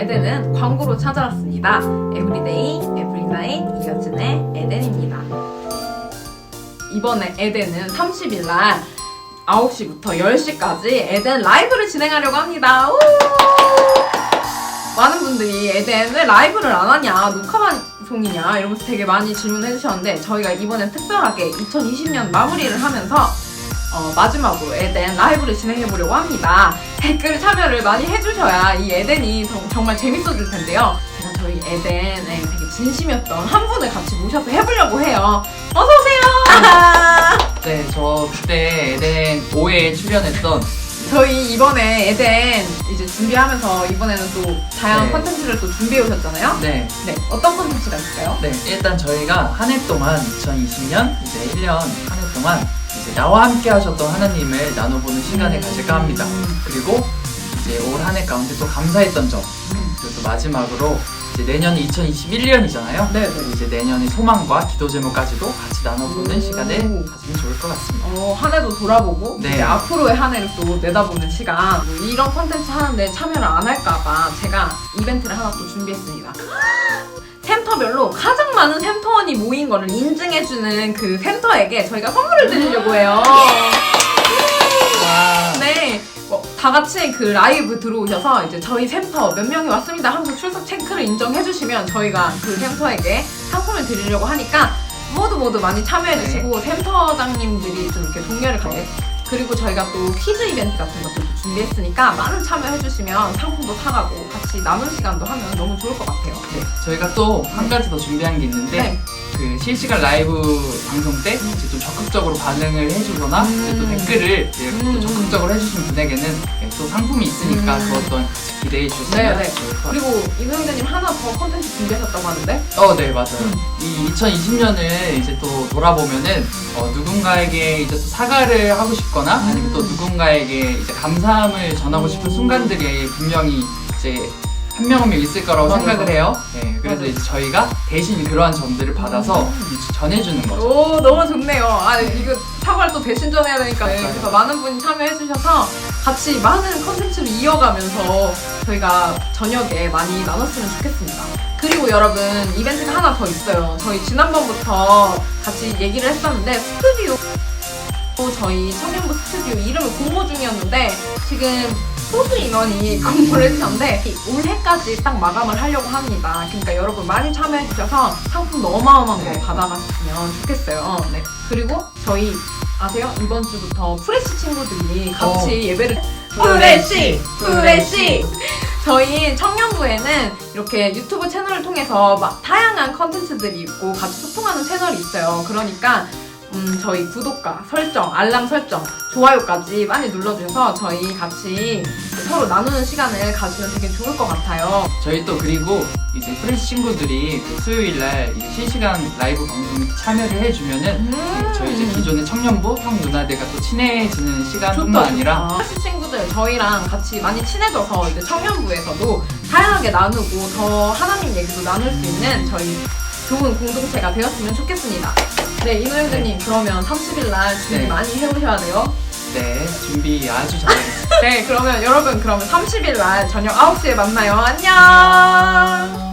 에덴은 광고로 찾아왔습니다. 에브리데이, 에브리나잇, 이어진의 에덴입니다. 이번에 에덴은 30일 날 9시부터 10시까지 에덴 라이브를 진행하려고 합니다. 우! 많은 분들이 에덴 왜 라이브를 안 하냐, 녹화 방송이냐 이러면서 되게 많이 질문해 주셨는데 저희가 이번엔 특별하게 2020년 마무리를 하면서 어, 마지막으로 에덴 라이브를 진행해 보려고 합니다. 댓글 참여를 많이 해주셔야 이 에덴이 정- 정말 재밌어질 텐데요. 제가 저희 에덴에 되게 진심이었던 한 분을 같이 모셔서 해보려고 해요. 어서 오세요. 네, 저 그때 에덴 5회에 출연했던 저희 이번에 에덴 이제 준비하면서 이번에는 또 다양한 네. 컨텐츠를 또 준비해 오셨잖아요. 네, 네, 어떤 컨텐츠가 있을까요? 네 일단 저희가 한 해 동안 2020년 이제 1년 한 해 동안 이제 나와 함께 하셨던 하나님을 나눠보는 시간을 음. 가질까 합니다. 그리고 이제 올 한 해 가운데 또 감사했던 점 그리고 또 마지막으로 이제 내년이 2021년이잖아요. 네, 네. 이제 내년의 소망과 기도 제목까지도 같이 나눠보는 오. 시간을 가지면 좋을 것 같습니다. 어, 한 해도 돌아보고 네. 이제 앞으로의 한 해를 또 내다보는 시간 뭐 이런 컨텐츠 하는데 참여를 안 할까봐 제가 이벤트를 하나 또 준비했습니다 센터별로 가장 많은 센터원이 모인 거를 인증해주는 그 센터에게 저희가 선물을 드리려고 해요. 와. 네, 뭐, 다 같이 그 라이브 들어오셔서 이제 저희 센터 몇 명이 왔습니다. 하면서 출석 체크를 인정해주시면 저희가 그 센터에게 상품을 드리려고 하니까 모두 모두 많이 참여해주시고 센터장님들이 좀 이렇게 동료를 가게 그리고 저희가 또 퀴즈 이벤트 같은 것도 또 준비했으니까 많은 참여해주시면 상품도 사가고 같이 나눈 시간도 하면 너무 좋을 것 같아요. 네, 저희가 또 한 가지 더 준비한 게 있는데 네. 그 실시간 라이브 방송 때 이제 좀 적극적으로 반응을 해주거나 음. 이제 또 댓글을 이렇게 또 음. 적극적으로 해주신 분에게는 네, 또 상품이 있으니까 음. 그것도 같이 기대해 주시면 네, 네. 좋을 것 같아요. 그리고 이노영자님 하나 더 컨텐츠 준비하셨다고 하는데 어, 네, 맞아요. 음. 이 2020년을 이제 또 돌아보면은 어, 누군가에게 이제 또 사과를 하고 싶거나 아니면 또 음. 누군가에게 이제 감사함을 전하고 싶은 오. 순간들이 분명히 이제 한 명 한 명 있을 거라고. 생각을 해요. 네, 그래서 맞아요. 이제 저희가 대신 그러한 점들을 받아서 음. 전해주는 거죠. 오 너무 좋네요. 아 이거 사과를 또 대신 전해야 되니까 맞아요. 그래서 많은 분이 참여해주셔서 같이 많은 컨텐츠를 이어가면서 저희가 저녁에 많이 나눴으면 좋겠습니다. 그리고 여러분 이벤트가 하나 더 있어요. 저희 지난번부터 같이 얘기를 했었는데 스튜디오 저희 청년부 스튜디오 이름을 공모 중이었는데 지금 소수 인원이 공모를 해주셨는데 올해까지 딱 마감을 하려고 합니다. 그러니까 여러분 많이 참여해주셔서 상품도 어마어마한 거 네. 받아갔으면 좋겠어요. 네. 그리고 저희 아세요? 이번 주부터 프레시 친구들이 같이 어. 예배를 프레시! 프레시 저희 청년부에는 이렇게 유튜브 채널을 통해서 막 다양한 컨텐츠들이 있고 같이 소통하는 채널이 있어요. 그러니까 음, 저희 구독과 설정, 알람 설정, 좋아요까지 많이 눌러주셔서 저희 같이 서로 나누는 시간을 가지면 되게 좋을 것 같아요. 저희 또 그리고 이제 프레시 친구들이 그 수요일 날 이 실시간 라이브 방송에 참여를 해주면은 음. 저희 이제 기존의 청년부 형 누나들과 또 친해지는 시간뿐만 아니라 프레시 친구들 저희랑 같이 많이 친해져서 이제 청년부에서도 다양하게 나누고 더 하나님 얘기도 나눌 수 있는 저희 좋은 공동체가 되었으면 좋겠습니다. 네, 이노영자님 그러면 30일 날 준비 네. 많이 해오셔야 돼요. 네 준비 아주 잘하겠습니다. 네, 그러면 여러분 그러면 30일 날 저녁 9시에 만나요. 안녕.